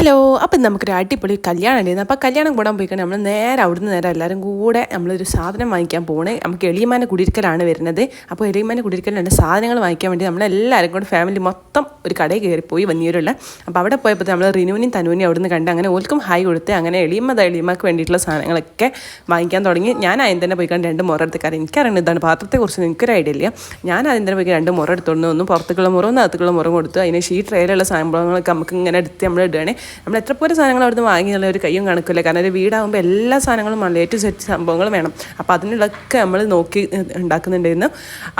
Hello അപ്പം നമുക്കൊരു അടിപൊളി കല്യാണം ഉണ്ടായിരുന്നു അപ്പോൾ കല്യാണം കൂടാൻ പോയി നമ്മൾ നേരെ അവിടുന്ന് നേരെ എല്ലാവരും കൂടെ നമ്മളൊരു സാധനം വാങ്ങിക്കാൻ പോകണേ നമുക്ക് എളിയമാന്റെ കുടിയിരിക്കലാണ് വരുന്നത്. അപ്പോൾ എളിയമാന്റെ കുടിയിരിക്കലുണ്ട് സാധനങ്ങൾ വാങ്ങിക്കാൻ വേണ്ടി നമ്മളെല്ലാവരും കൂടെ ഫാമിലി മൊത്തം ഒരു കടയിൽ കയറിപ്പോയി വന്നിയുള്ള അപ്പോൾ അവിടെ പോയപ്പോൾ നമ്മൾ റിനുവിനും തനുവിനും അവിടുന്ന് കണ്ട് അങ്ങനെ ഓൽക്കും ഹായ് കൊടുത്ത് അങ്ങനെ എളിയമ്മ എളിയമ്മക്ക് വേണ്ടിയിട്ടുള്ള സാധനങ്ങളൊക്കെ വാങ്ങിക്കാൻ തുടങ്ങി. ഞാൻ ആദ്യം തന്നെ പോയിക്കാൻ രണ്ട് മുറ എടുത്ത് കാരണം എനിക്കറിയണം ഇതാണ് പാത്രത്തെക്കുറിച്ച് എനിക്കൊരു ഐഡിയ ഇല്ല. ഞാൻ ആദ്യം തന്നെ പോയി രണ്ട് മുറ ഒന്നും പുറത്തേക്കുള്ള മുറ ഒന്ന് അകത്തേക്കുള്ള മുറ കൊടുത്തു അതിന് ഷീ ട്രെയിലുള്ള സംഭവങ്ങളൊക്കെ നമുക്ക് ഇങ്ങനെ എടുത്ത് നമ്മൾ ഇടുകയാണ്. നമ്മൾ എത്ര പോലെ സാധനങ്ങൾ അവിടുന്ന് വാങ്ങിയുള്ള ഒരു കയ്യും കണക്കില്ല കാരണം ഒരു വീടാകുമ്പോൾ എല്ലാ സാധനങ്ങളും വേണം ഏറ്റവും സെറ്റ് സംഭവങ്ങൾ വേണം. അപ്പോൾ അതിനുള്ളൊക്കെ നമ്മൾ നോക്കി ഉണ്ടാക്കുന്നുണ്ടായിരുന്നു.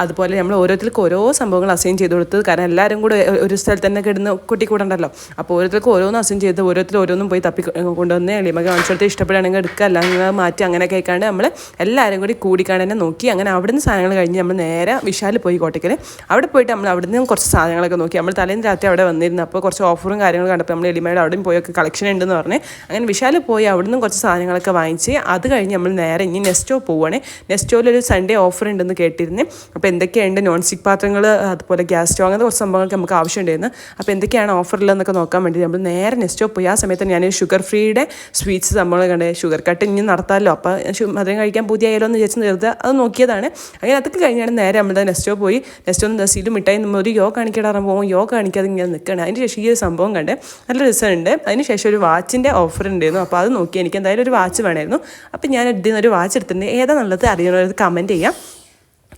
അതുപോലെ നമ്മൾ ഓരോരുത്തർക്കും ഓരോ സംഭവങ്ങൾ അസൈൻ ചെയ്ത് കൊടുത്തത്. കാരണം എല്ലാവരും കൂടെ ഒരു സ്ഥലത്ത് തന്നെ കിടന്ന് കൂട്ടണ്ടല്ലോ അപ്പോൾ ഓരോരുത്തർക്കും ഓരോന്ന് അസൈൻ ചെയ്ത് ഓരോരുത്തർ ഓരോന്നും പോയി തപ്പി കൊണ്ടുവന്ന് എളിമ മനുഷ്യർക്ക് ഇഷ്ടപ്പെടുകയാണെങ്കിൽ എടുക്കുക. അല്ലെങ്കിൽ മാറ്റി അങ്ങനെ കേൾക്കാണ്ട് നമ്മൾ എല്ലാവരും കൂടി കൂടിക്കാണ്ട് തന്നെ നോക്കി. അങ്ങനെ അവിടുന്ന് സാധനങ്ങൾ കഴിഞ്ഞ് നമ്മൾ നേരെ വിശാൽ പോയി കോട്ടയ്ക്കൽ അവിടെ പോയിട്ട് നമ്മൾ അവിടുന്ന് കുറച്ച് സാധനങ്ങളൊക്കെ നോക്കി. നമ്മൾ തലേന്ന് രാത്രി അവിടെ വന്നിരുന്നു. അപ്പോൾ കുറച്ച് ഓഫറും കാര്യങ്ങളും കണ്ടപ്പോൾ നമ്മൾ എളിമയുടെ അവിടെയും പോയൊക്കെ കളക്ഷൻ ഉണ്ടെന്ന് പറഞ്ഞ്. അങ്ങനെ വിശാൽ പോയി അവിടുന്ന് കുറച്ച് സാധനങ്ങളൊക്കെ വാങ്ങിച്ച്. അത് കഴിഞ്ഞ് നമ്മൾ നേരെ ഇനി നെസ്റ്റോ പോവുകയാണ് നെസ്റ്റോയിലൊരു സൺഡേ ഓഫർ ഉണ്ടെന്ന് കേട്ടിരുന്നു. അപ്പോൾ എന്തൊക്കെയുണ്ട് നോൺ സ്റ്റിക് പാത്രങ്ങൾ അതുപോലെ ഗ്യാസ് സ്റ്റോ അങ്ങനത്തെ കുറച്ച് സംഭവങ്ങൾക്ക് നമുക്ക് ആവശ്യമുണ്ടായിരുന്നു. അപ്പോൾ എന്തൊക്കെയാണ് ഓഫറിലെന്നൊക്കെ നോക്കാൻ വേണ്ടി നമ്മൾ നേരെ നെസ്റ്റോ പോയി. ആ സമയത്ത് ഞാൻ ഷുഗർ ഫ്രീയുടെ സ്വീറ്റ്സ് നമ്മൾ കണ്ടേ. ഷുഗർ കട്ട് ഇനി നടത്താമല്ലോ. അപ്പോൾ മധുരം കഴിക്കാൻ പുതിയായാലോ എന്ന് വിചാരിച്ച് നിർത്തുക അത് നോക്കിയതാണ്. അങ്ങനെ അതൊക്കെ കഴിഞ്ഞാണ് നേരെ നമ്മൾ നെസ്റ്റോ പോയി. നെസ്റ്റോ ദസീലും മിഠായി ഒരു യോഗ കാണിക്കടാറാൻ പോകും യോഗ കാണിക്കാതെ ഇങ്ങനെ നിൽക്കുകയാണ്. അതിന്റെ ശേഷം ഈ ഒരു സംഭവം കണ്ടേ. നല്ല രസമുണ്ട് അതിന് ശേഷം ഒരു വാച്ചിന്റെ ഓഫർ ഉണ്ടായിരുന്നു. അപ്പോൾ അത് നോക്കി എനിക്ക് എന്തായാലും ഒരു വാച്ച് വേണമായിരുന്നു. അപ്പോൾ ഞാൻ ഇതിൽ നിന്ന് ഒരു വാച്ച് എടുത്തിട്ടുണ്ട്. ഏതാ നല്ലത് അറിയണത് കമന്റ് ചെയ്യാം.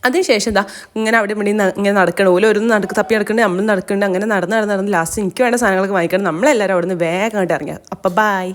അതിനുശേഷം എന്താ ഇങ്ങനെ അവിടെ ഇവിടെ ഇങ്ങനെ നടക്കണം ഓരോ ഒരു നടക്ക് തപ്പി നടക്കുന്നുണ്ട് നമ്മൾ നടക്കുന്നുണ്ട് അങ്ങനെ നടന്ന് നടന്ന് നടന്ന് ലാസ്റ്റ് എനിക്ക് വേണ്ട സാധനങ്ങളൊക്കെ വാങ്ങിക്കണം. നമ്മളെല്ലാവരും അവിടെ നിന്ന് വേഗമായിട്ട് ഇറങ്ങിയത് അപ്പോൾ ബായ്